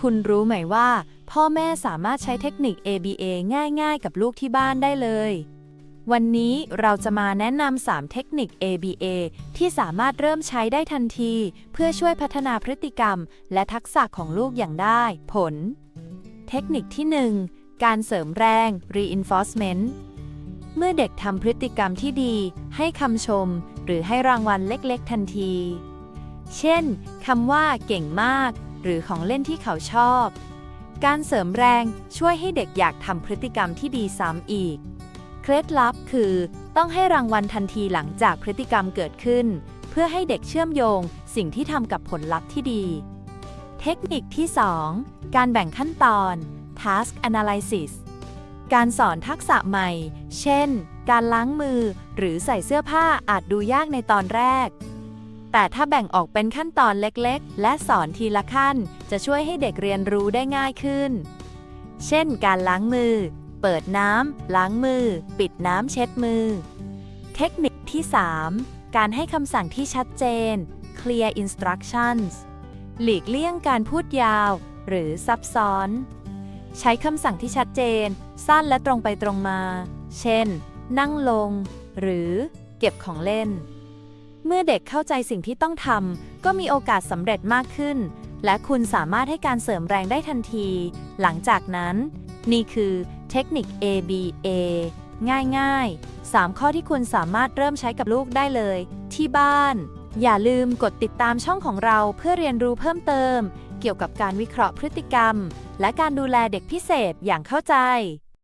คุณรู้ไหมว่า พ่อแม่สามารถใช้เทคนิค ABA ง่าย ๆ กับลูกที่บ้านได้เลย วันนี้เราจะมาแนะนำ 3 เทคนิค ABA ที่สามารถเริ่มใช้ได้ทันที เพื่อช่วยพัฒนาพฤติกรรม และทักษะของลูกอย่างได้ ผล เทคนิคที่ 1 การเสริมแรง reinforcement เมื่อเด็กทำพฤติกรรมที่ดี ให้คำชม หรือให้รางวัลเล็กๆทันที เช่นคำว่าเก่งมาก หรือของเล่นที่เขาชอบ การเสริมแรงช่วยให้เด็กอยากทำพฤติกรรมที่ดีซ้ำอีก เคล็ดลับคือ ต้องให้รางวัลทันทีหลังจากพฤติกรรมเกิดขึ้น เพื่อให้เด็กเชื่อมโยง สิ่งที่ทำกับผลลัพธ์ที่ดี เทคนิคที่ 2 การแบ่งขั้นตอน task analysis การสอนทักษะใหม่ เช่น การล้างมือ หรือใส่เสื้อผ้าอาจดูยากในตอนแรก แต่ถ้าแบ่งออกเป็นขั้นตอนเล็กๆ และสอนทีละขั้น จะช่วยให้เด็กเรียนรู้ได้ง่ายขึ้น เช่น การล้างมือ เปิดน้ำ ล้างมือ ปิดน้ำเช็ดมือ เทคนิคที่ 3 การให้คำสั่งที่ชัดเจน clear instructions หลีกเลี่ยงการพูดยาว หรือซับซ้อน ใช้คำสั่งที่ชัดเจน สั้นและตรงไปตรงมา เช่น นั่งลง หรือเก็บของเล่น เมื่อเด็กเข้าใจสิ่งที่ต้องทำก็มีโอกาสสำเร็จมากขึ้น และคุณสามารถให้การเสริมแรงได้ทันที หลังจากนั้น นี่คือเทคนิค ABA ง่ายๆ 3 ข้อที่คุณสามารถเริ่มใช้กับลูกได้เลย ที่บ้าน อย่าลืมกดติดตามช่องของเราเพื่อเรียนรู้เพิ่มเติม เกี่ยวกับการวิเคราะห์พฤติกรรม และการดูแลเด็กพิเศษอย่างเข้าใจ